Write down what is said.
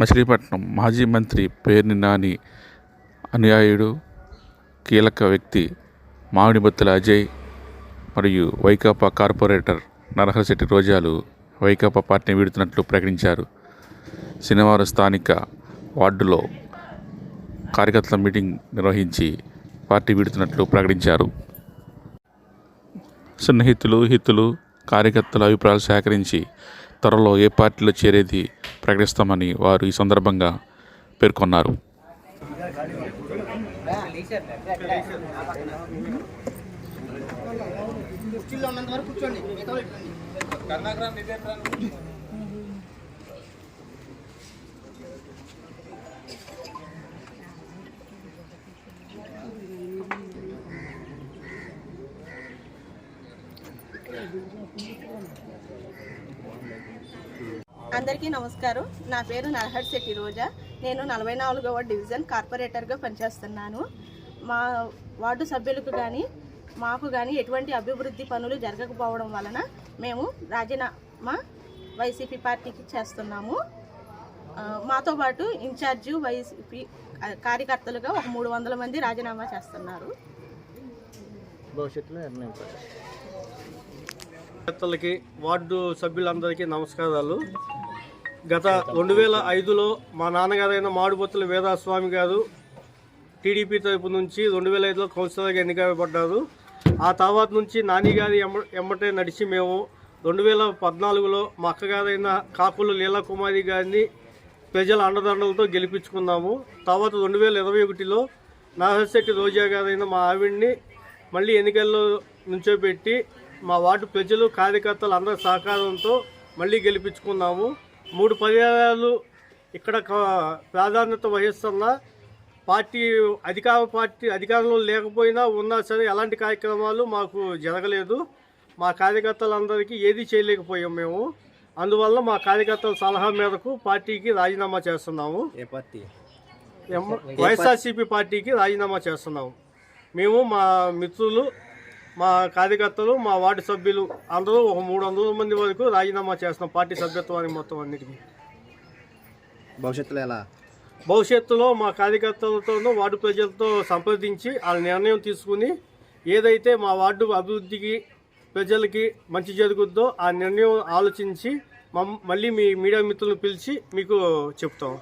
మచిలీపట్నం మాజీ మంత్రి పేర్ని నాని అనుయాయుడు కీలక వ్యక్తి మామిడిబత్తుల అజయ్ మరియు వైకాపా కార్పొరేటర్ నరహరశెట్టి రోజాలు వైకాపా పార్టీని వీడుతున్నట్లు ప్రకటించారు. శనివారం స్థానిక వార్డులో కార్యకర్తల మీటింగ్ నిర్వహించి పార్టీ వీడుతున్నట్లు ప్రకటించారు. సన్నిహితులు హితులు కార్యకర్తల అభిప్రాయాలు సేకరించి త్వరలో ఏ పార్టీలో చేరేది ప్రకటిస్తామని వారు ఈ సందర్భంగా పేర్కొన్నారు. కుర్చీలో ఉన్నంత వరకు కూర్చోండి. అందరికీ నమస్కారం. నా పేరు నరహర్ శెట్టి రోజా. నేను నలభై నాలుగవ డివిజన్ కార్పొరేటర్గా పనిచేస్తున్నాను. మా వార్డు సభ్యులకు కానీ మాకు కానీ ఎటువంటి అభివృద్ధి పనులు జరగకపోవడం వలన మేము రాజీనామా వైసీపీ పార్టీకి చేస్తున్నాము. మాతో పాటు ఇన్ఛార్జి వైసీపీ కార్యకర్తలుగా ఒక మూడు వందల మంది రాజీనామా చేస్తున్నారు. భవిష్యత్తులో నిర్ణయం కార్యకర్తలకి వార్డు సభ్యులందరికీ నమస్కారాలు. గత రెండు వేల ఐదులో మా నాన్నగారైన మాడుబొత్తుల వేదాస్వామి గారు టీడీపీ తరపు నుంచి రెండు వేల ఐదులో కౌన్సిలర్గా ఎన్నికబడ్డారు ఆ తర్వాత నుంచి నాని గారి ఎమ్మ ఎమ్మటే నడిచి మేము రెండు వేల పద్నాలుగులో మా అక్కగారైన కాకులు లీలాకుమారి గారిని ప్రజల అండదండలతో గెలిపించుకున్నాము. తర్వాత రెండు వేల ఇరవై ఒకటిలో నాగశెట్టి రోజా గారైన మా ఆవిడ్ని మళ్ళీ ఎన్నికల్లో నుంచోబెట్టి మా వార్డు ప్రజలు కార్యకర్తలు అందరి సహకారంతో మళ్ళీ గెలిపించుకున్నాము. మూడు పర్యాయాలు ఇక్కడ ప్రాధాన్యత వహిస్తున్న పార్టీ అధికార పార్టీ అధికారంలో లేకపోయినా ఉన్నా సరే ఎలాంటి కార్యక్రమాలు మాకు జరగలేదు. మా కార్యకర్తలందరికీ ఏది చేయలేకపోయాం మేము. అందువల్ల మా కార్యకర్తల సలహా మేరకు పార్టీకి రాజీనామా చేస్తున్నాము. ఏ పార్టీ? వైఎస్ఆర్సీపీ పార్టీకి రాజీనామా చేస్తున్నాము. మేము మా మిత్రులు మా కార్యకర్తలు మా వార్డు సభ్యులు అందరూ ఒక మూడు వందల మంది వరకు రాజీనామా చేస్తున్నాం పార్టీ సభ్యత్వానికి మొత్తం అన్నిటికీ. భవిష్యత్తులో ఎలా? భవిష్యత్తులో మా కార్యకర్తలతోనూ వార్డు ప్రజలతో సంప్రదించి వాళ్ళ నిర్ణయం తీసుకుని ఏదైతే మా వార్డు అభివృద్ధికి ప్రజలకి మంచి జరుగుద్దో ఆ నిర్ణయం ఆలోచించి మమ్- మళ్ళీ మీ మీడియా మిత్రులను పిలిచి మీకు చెప్తాం.